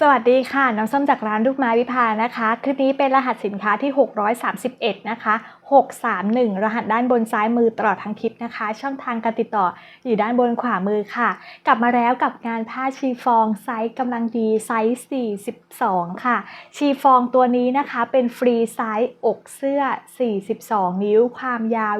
สวัสดีค่ะ น้ำส้มจากร้านลูกไม้วิพานะคะ คลิปนี้เป็นรหัสสินค้าที่ 631 นะคะ631 รหัสด้านบนซ้ายมือตลอดทั้งคลิปนะคะ ช่องทางการติดต่ออยู่ด้านบนขวามือค่ะ กลับมาแล้วกับงานผ้าชีฟองไซส์กำลังดีไซส์ 42 ค่ะ ชีฟองตัวนี้นะคะเป็นฟรีไซส์อกเสื้อ 42 นิ้ว ความยาว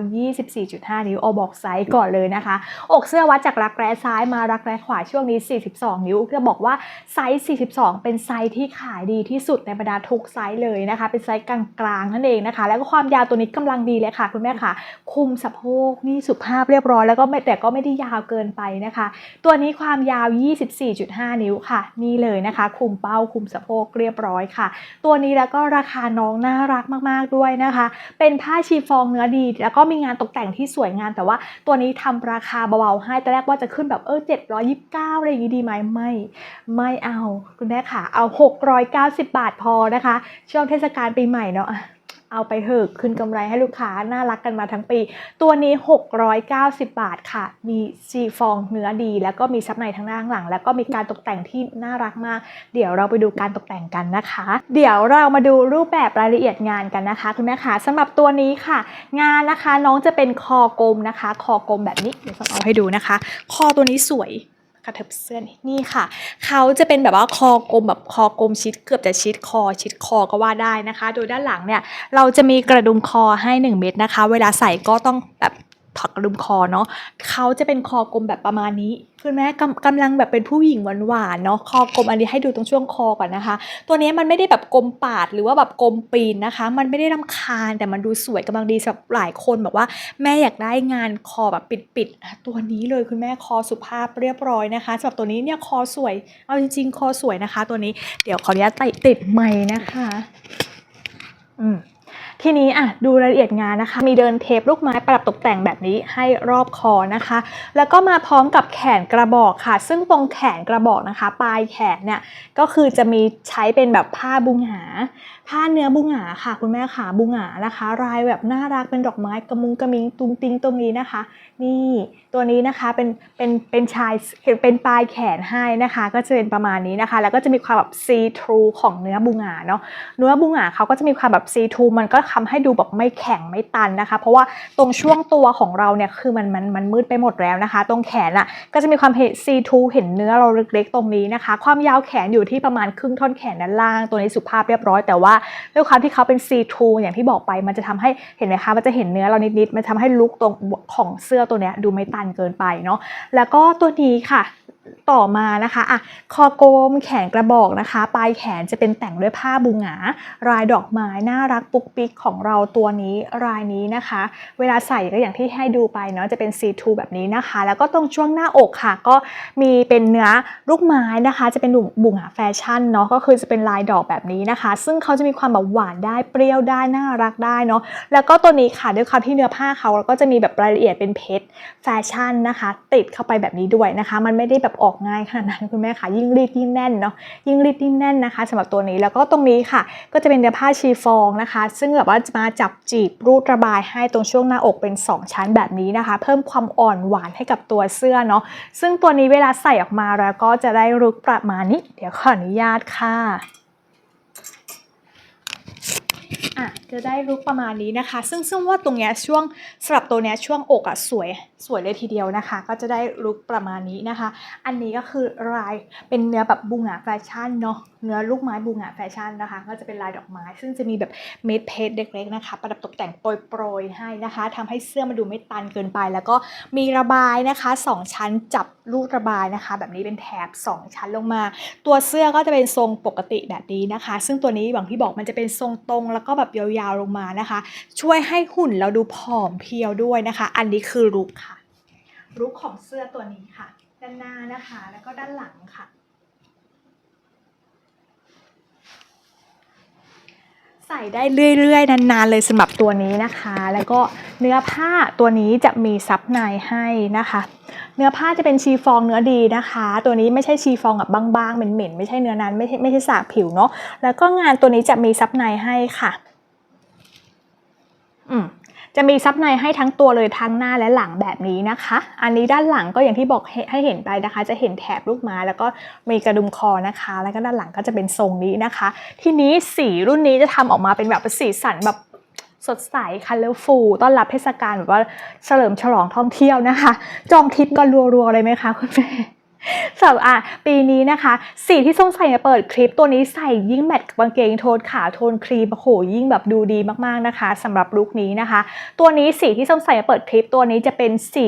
24.5 นิ้วเอบอกไซส์ก่อนเลยนะคะ อกเสื้อวัดจากรักแร้ซ้ายมารักแร้ขวาช่วงนี้ 42 นิ้วจะบอกว่าไซส์ 42 เป็นไซส์ที่ขายดีที่สุดในบรรดาทุกไซส์เลยนะคะ เป็นไซส์กลางๆนั่นเองนะคะ แล้วก็ความยาวตัวนี้กำลังดีเลยค่ะ คุณแม่ค่ะ คุมสะโพกนี่สุภาพเรียบร้อยแล้วก็แต่ก็ไม่ได้ยาวเกินไปนะคะ ตัวนี้ความยาว 24.5 นิ้วค่ะ นี่เลยนะคะ คุมเป้าคุมสะโพกเรียบร้อยค่ะ ตัวนี้แล้วก็ราคาน้องน่ารักมากๆด้วยนะคะ เป็นผ้าชีฟองเนื้อดี แล้วก็มีงานตกแต่งที่สวยงามแต่ว่าตัวนี้ทำราคาเบาๆให้แต่แรกว่าจะขึ้นแบบเออ729อะไรอย่างนี้ดีไหมไม่ไม่เอาคุณแม่ค่ะเอา 690 บาทพอนะคะ ช่วงเทศกาลปีใหม่เนาะ เอาไปเถอะคืนกำไรให้ลูกค้าน่ารักกันมาทั้งปี ตัวนี้ 690 บาทค่ะ มีซีฟองเนื้อดี แล้วก็มีซับในทั้งหน้าข้างหลัง แล้วก็มีการตกแต่งที่น่ารักมาก เดี๋ยวเราไปดูการตกแต่งกันนะคะ เดี๋ยวเรามาดูรูปแบบรายละเอียดงานกันนะคะคุณแม่คะสำหรับตัวนี้ค่ะ งานนะคะน้องจะเป็นคอกลมนะคะ คอกลมแบบนี้เดี๋ยวจะเอาให้ดูนะคะ คอตัวนี้สวย กระเถิบเสื้อนี่นี่ค่ะ เขาจะเป็นแบบว่าคอกลมแบบคอกลมชิดเกือบจะชิดคอชิดคอก็ว่าได้นะคะ โดยด้านหลังเนี่ยเราจะมีกระดุมคอให้ 1 เม็ดนะคะ เวลาใส่ก็ต้องแบบ ถักกระดุมคอเนาะเขาจะเป็นคอกลมแบบประมาณนี้คุณแม่กำกำลังแบบเป็นผู้หญิงหวานๆเนาะคอกลมอันนี้ให้ดูตรงช่วงคอก่อนนะคะ ตัวนี้มันไม่ได้แบบกลมปาดหรือว่าแบบกลมปีนนะคะ มันไม่ได้รำคาญแต่มันดูสวยกำลังดีสำหรับหลายคนแบบว่าแม่อยากได้งานคอแบบปิดๆตัวนี้เลยคุณแม่คอสุภาพเรียบร้อยนะคะสำหรับตัวนี้เนี่ยคอสวย เอาจริง ๆ คอสวยนะคะ ตัวนี้เดี๋ยวขออนุญาตติดติดไม้นะคะ อืม ทีนี้อะดูรายละเอียดงานนะคะ มีเดินเทปลูกไม้ประดับตกแต่งแบบนี้ให้รอบคอนะคะ แล้วก็มาพร้อมกับแขนกระบอกค่ะ ซึ่งตรงแขนกระบอกนะคะ ปลายแขนเนี่ยก็คือจะมีใช้เป็นแบบผ้าบุงหา ผ้าเนื้อบุงหาค่ะ คุณแม่ขาบุงหานะคะ ลายแบบน่ารักเป็นดอกไม้กระมุงกระมิงตุงติงตรงนี้นะคะ นี่ตัวนี้นะคะเป็นเป็นเป็นชายเป็นปลายแขนให้นะคะ ก็จะเป็นประมาณนี้นะคะ แล้วก็จะมีความแบบซีทรูของเนื้อบุงหาเนาะเนื้อบุงหาเขาก็จะมีความแบบซีทรูมันก็ทำให้ดูแบบไม่แข็งไม่ตันนะคะ เพราะว่าตรงช่วงตัวของเราเนี่ยคือมันมันมันมืดไปหมดแล้วนะคะ ตรงแขนอะก็จะมีความซีทรูเห็นเนื้อเราเล็กๆตรงนี้นะคะ ความยาวแขนอยู่ที่ประมาณครึ่งท่อนแขนด้านล่าง ตัวนี้สุภาพเรียบร้อยแต่ว่าด้วยความที่เขาเป็นซีทูอย่างที่บอกไปมันจะทำให้เห็นไหมคะมันจะเห็นเนื้อเรานิดๆมันทำให้ลุกตรงของเสื้อตัวเนี้ยดูไม่ตันเกินไปเนาะแล้วก็ตัวนี้ค่ะ ต่อมานะคะอะคอกลมแขนกระบอกนะคะ ปลายแขนจะเป็นแต่งด้วยผ้าบุงหงา รายดอกไม้น่ารักปุกปิกของเราตัวนี้รายนี้นะคะ เวลาใส่ก็อย่างที่ให้ดูไปเนาะจะเป็นซีทูแบบนี้นะคะ แล้วก็ตรงช่วงหน้าอกค่ะ ก็มีเป็นเนื้อลูกไม้นะคะ จะเป็นบุงหงาแฟชั่นเนาะก็คือจะเป็นลายดอกแบบนี้นะคะ ซึ่งเขาจะมีความแบบหวานได้เปรี้ยวได้น่ารักได้เนาะแล้วก็ตัวนี้ค่ะด้วยความที่เนื้อผ้าเขาก็จะมีแบบรายละเอียดเป็นเพชรแฟชั่นนะคะ ติดเข้าไปแบบนี้ด้วยนะคะ มันไม่ได้แบบออกง่ายขนาดนั้นคุณแม่ค่ะยิ่งรีดยิ่งแน่นเนาะยิ่งรีดยิ่งแน่นนะคะสำหรับตัวนี้แล้วก็ตรงนี้ค่ะ ก็จะเป็นเนื้อผ้าชีฟองนะคะ ซึ่งแบบว่าจะมาจับจีบรูดระบายให้ตรงช่วงหน้าอกเป็น 2 ชั้นแบบนี้นะคะ เพิ่มความอ่อนหวานให้กับตัวเสื้อเนาะซึ่งตัวนี้เวลาใส่ออกมาแล้วก็จะได้ลุกประมาณนี้ เดี๋ยวขออนุญาตค่ะ อะจะได้ลุกประมาณนี้นะคะ ซึ่งซึ่งว่าตรงเนี้ยช่วงสำหรับตัวเนี้ยช่วงอกอะสวยสวยเลยทีเดียวนะคะ ก็จะได้ลุกประมาณนี้นะคะ อันนี้ก็คือลายเป็นเนื้อแบบบุงหงาแฟชั่นเนาะเนื้อลูกไม้บุงหงาแฟชั่นนะคะ ก็จะเป็นลายดอกไม้ ซึ่งจะมีแบบเม็ดเพชรเล็กๆนะคะประดับตกแต่งโปรยๆให้นะคะทำให้เสื้อมันดูไม่ตันเกินไป แล้วก็มีระบายนะคะสองชั้นจับลูกระบายนะคะ แบบนี้เป็นแถบสองชั้นลงมา ตัวเสื้อก็จะเป็นทรงปกติแบบนี้นะคะ ซึ่งตัวนี้อย่างที่บอกมันจะเป็นทรงตรงแล้วก็แบบยาวๆลงมานะคะ ช่วยให้หุ่นเราดูผอมเพรียวด้วยนะคะ อันนี้คือลุคค่ะลุคของเสื้อตัวนี้ค่ะ ด้านหน้านะคะ แล้วก็ด้านหลังค่ะใส่ได้เรื่อย ๆ นาน ๆ เลยสำหรับตัวนี้นะคะ แล้วก็เนื้อผ้าตัวนี้จะมีซับในให้นะคะ เนื้อผ้าจะเป็นชีฟองเนื้อดีนะคะ ตัวนี้ไม่ใช่ชีฟองแบบบางๆเหม็นๆไม่ใช่เนื้อนั้นไม่ใช่ไม่ใช่สากผิวเนาะแล้วก็งานตัวนี้จะมีซับในให้ค่ะ จะมีซับในให้ทั้งตัวเลยทั้งหน้าและหลังแบบนี้นะคะ อันนี้ด้านหลังก็อย่างที่บอกให้เห็นไปนะคะ จะเห็นแถบลูกไม้แล้วก็มีกระดุมคอนะคะ แล้วก็ด้านหลังก็จะเป็นทรงนี้นะคะ ทีนี้สีรุ่นนี้จะทำออกมาเป็นแบบสีสันแบบสดใส colorful ต้อนรับเทศกาลแบบว่าเฉลิมฉลองท่องเที่ยวนะคะ จองทิปกันรัวๆเลยไหมคะคุณแม่ สำหรับอะปีนี้นะคะ สีที่ส้มใส่เนี่ยเปิดคลิปตัวนี้ใส่ยิ่งแมทกับกางเกงโทนขาวโทนครีมโอ้โหยิ่งแบบดูดีมากๆนะคะสำหรับลุคนี้นะคะ ตัวนี้สีที่ส้มใส่เนี่ยเปิดคลิปตัวนี้จะเป็นสี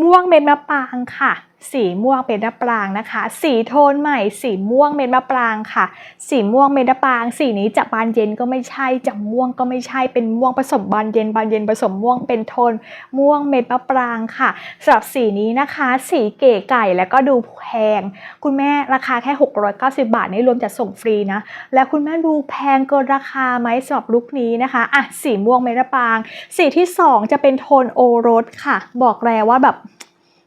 ม่วงเม็ดมะปรางค่ะ สีม่วงเม็ดมะปรางนะคะ สีโทนใหม่ สีม่วงเม็ดมะปรางค่ะ สีม่วงเม็ดมะปราง สีนี้จะบานเย็นก็ไม่ใช่ จะม่วงก็ไม่ใช่ เป็นม่วงผสมบานเย็น บานเย็นผสมม่วง เป็นโทนม่วงเม็ดมะปรางค่ะสำหรับสีนี้นะคะ สีเก๋ไก่แล้วก็ดูแพง คุณแม่ราคาแค่ 690 บาทนี่รวมจัดส่งฟรีนะ แล้วคุณแม่ดูแพงเกินราคาไหมสำหรับลุคนี้นะคะ อะ สีม่วงเม็ดมะปราง สีที่ 2 จะเป็นโทนโอรสค่ะ บอกแล้วว่าแบบ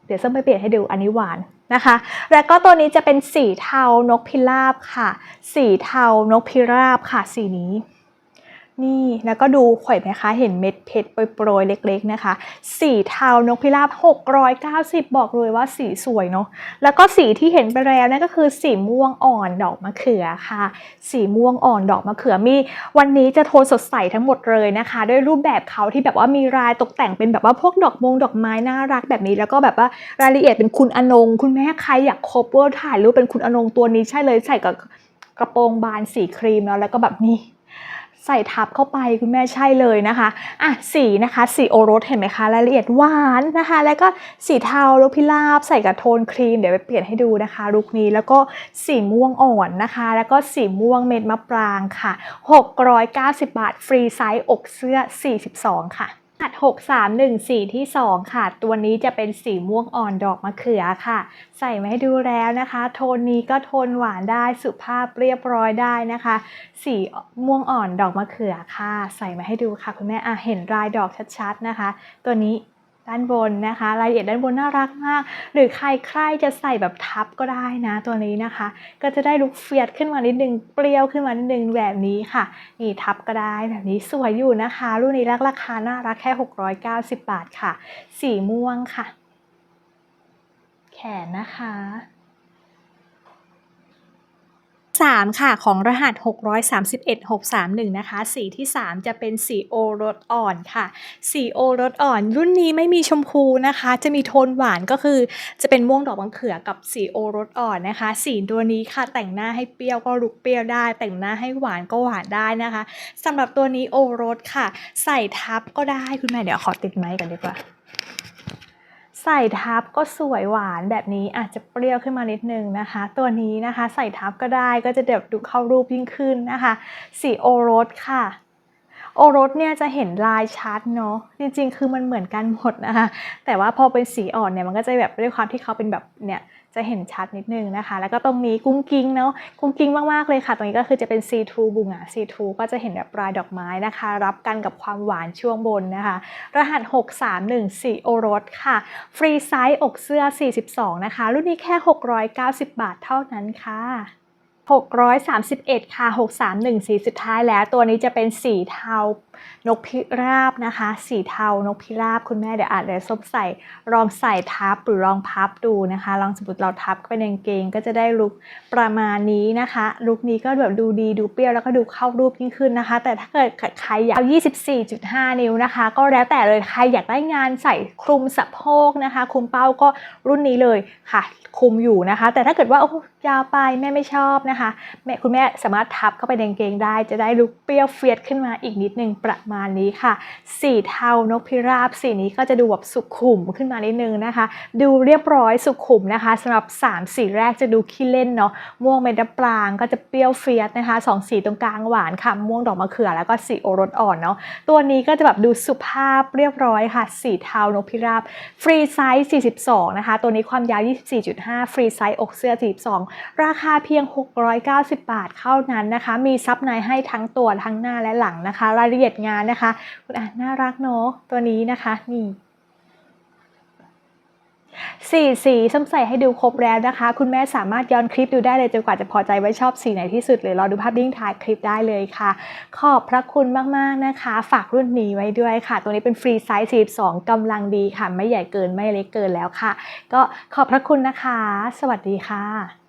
เดี๋ยวส้มไปเปลี่ยนให้ดูอันนี้หวานนะคะ แล้วก็ตัวนี้จะเป็นสีเทานกพิราบค่ะ สีเทานกพิราบค่ะ สีนี้ นี่แล้วก็ดูข่อยไหมคะ เห็นเม็ดเพชรโปรยๆเล็กๆนะคะ สีเทานกพิราบ 690 บอกเลยว่าสีสวยเนาะแล้วก็สีที่เห็นไปแล้วนั่นก็คือสีม่วงอ่อนดอกมะเขือค่ะ สีม่วงอ่อนดอกมะเขือมี วันนี้จะโทนสดใสทั้งหมดเลยนะคะ ด้วยรูปแบบเขาที่แบบว่ามีลายตกแต่งเป็นแบบว่าพวกดอกมงดอกไม้น่ารักแบบนี้แล้วก็แบบว่ารายละเอียดเป็นคุณอนง คุณแม่ใครอยากครบเวอร์ถ่ายรูปเป็นคุณอนงตัวนี้ใช่เลยใส่กับกระโปรงบานสีครีมแล้วแล้วก็แบบนี้ ใส่ทับเข้าไปคุณแม่ใช่เลยนะคะอะสีนะคะสีโอรสเห็นไหมคะรายละเอียดหวานนะคะ แล้วก็สีเทาลูกพิราบใส่กับโทนครีมเดี๋ยวไปเปลี่ยนให้ดูนะคะลุคนี้แล้วก็สีม่วงอ่อนนะคะ แล้วก็สีม่วงเม็ดมะปรางค่ะ 690 บาท ฟรีไซส์อกเสื้อ 42 ค่ะ หัด6314 ที่ 2 ค่ะ ตัวนี้จะเป็นสีม่วงอ่อนดอกมะเขือค่ะ ใส่มาให้ดูแล้วนะคะ โทนนี้ก็โทนหวานได้สุภาพเรียบร้อยได้นะคะ สีม่วงอ่อนดอกมะเขือค่ะ ใส่มาให้ดูค่ะ คุณแม่อะเห็นรายดอกชัดๆนะคะ ตัวนี้ ด้านบนนะคะรายละเอียดด้านบนน่ารักมาก หรือใครใครจะใส่แบบทับก็ได้นะตัวนี้นะคะ ก็จะได้ลุคเฟียดขึ้นมานิดนึงเปรี้ยวขึ้นมานิดนึงแบบนี้ค่ะนี่ทับก็ได้แบบนี้สวยอยู่นะคะ รุ่นนี้ราคาน่ารักแค่ 690 บาทค่ะ สีม่วงค่ะ แขนนะคะ 3 ค่ะ ของรหัส 631 631 นะคะ สีที่ 3 จะเป็นสีโอรสอ่อนค่ะ สีโอรสอ่อน รุ่นนี้ไม่มีชมพูนะคะ จะมีโทนหวานก็คือ จะเป็นม่วงดอกมะเขือกับสีโอรสอ่อนนะคะ สีตัวนี้ค่ะ แต่งหน้าให้เปรี้ยวก็ลุกเปรี้ยวได้ แต่งหน้าให้หวานก็หวานได้นะคะสำหรับตัวนี้โอรสค่ะ ใส่ทับก็ได้คุณแม่เดี๋ยวขอติดไม้กันดีกว่า ใส่ทับก็สวยหวานแบบนี้อาจจะเปรี้ยวขึ้นมานิดนึงนะคะ ตัวนี้นะคะใส่ทับก็ได้ก็จะเดี๋ยวดูเข้ารูปยิ่งขึ้นนะคะ สีโอรสค่ะโอรสเนี่ยจะเห็นลายชัดเนาะจริงๆ คือมันเหมือนกันหมดนะคะแต่ว่าพอเป็นสีอ่อนเนี่ยมันก็จะแบบด้วยความที่เขาเป็นแบบเนี่ย จะเห็นชัดนิดนึงนะคะ แล้วก็ตรงนี้กุ้งกิ้งเนาะกุ้งกิ้งมากๆเลยค่ะ ตรงนี้ก็คือจะเป็น C2 บุงอะ C2 ก็จะเห็นแบบปลายดอกไม้นะคะ รับกันกับความหวานช่วงบนนะคะ รหัส 631สีโอรสค่ะ ฟรีไซส์อกเสื้อ 42 นะคะ รุ่นนี้แค่ 690 บาทเท่านั้นค่ะ631 ค่ะ 631 สีสุดท้ายแล้ว ตัวนี้จะเป็นสีเทา นกพิราบนะคะ สีเทานกพิราบคุณแม่เดี๋ยวอาจจะส้มใส่ลองใส่ทับหรือลองพับดูนะคะ ลองสมมติเราทับไปในกางเกงก็จะได้ลุคประมาณนี้นะคะลุคนี้ก็แบบดูดีดูเปรี้ยวแล้วก็ดูเข้ารูปยิ่งขึ้นนะคะ แต่ถ้าเกิดใครอยากเอา24.5 นิ้วนะคะ ก็แล้วแต่เลยใครอยากได้งานใส่คลุมสะโพกนะคะคลุมเป้าก็รุ่นนี้เลยค่ะคุมอยู่นะคะ แต่ถ้าเกิดว่าโอ้ยาวไปแม่ไม่ชอบนะคะแม่คุณแม่สามารถทับเข้าไปในกางเกงได้ จะได้ลุคเปรี้ยวเฟียดขึ้นมาอีกนิดนึงประมาณนี้ค่ะ สีเทานกพิราบสีนี้ก็จะดูแบบสุขุมขึ้นมานิดนึงนะคะ ดูเรียบร้อยสุขุมนะคะสำหรับ 3 สีแรกจะดูขี้เล่นเนาะม่วงเมดปรางก็จะเปรี้ยวเฟียดนะคะสองสีตรงกลางหวานค่ะม่วงดอกมะเขือแล้วก็สีโอรสอ่อนเนาะตัวนี้ก็จะแบบดูสุภาพเรียบร้อยค่ะ สีเทานกพิราบฟรีไซส์42 นะคะ ตัวนี้ความยาว 24.5 ฟรีไซส์อกเสื้อ 42 ราคาเพียง 690 บาทเท่านั้นนะคะ มีซับในให้ทั้งตัวทั้งหน้าและหลังนะคะ รายละเอียดงานนะคะ คุณอะน่ารักเนาะตัวนี้นะคะนี่สี่สีส้มใส่ให้ดูครบแล้วนะคะ คุณแม่สามารถย้อนคลิปดูได้เลยจนกว่าจะพอใจว่าชอบสีไหนที่สุดเลยรอดูภาพดิ้งท้ายคลิปได้เลยค่ะ ขอบพระคุณมากๆนะคะ ฝากรุ่นนี้ไว้ด้วยค่ะ ตัวนี้เป็นฟรีไซส์42กำลังดีค่ะ ไม่ใหญ่เกินไม่เล็กเกินแล้วค่ะ ก็ขอบพระคุณนะคะ สวัสดีค่ะ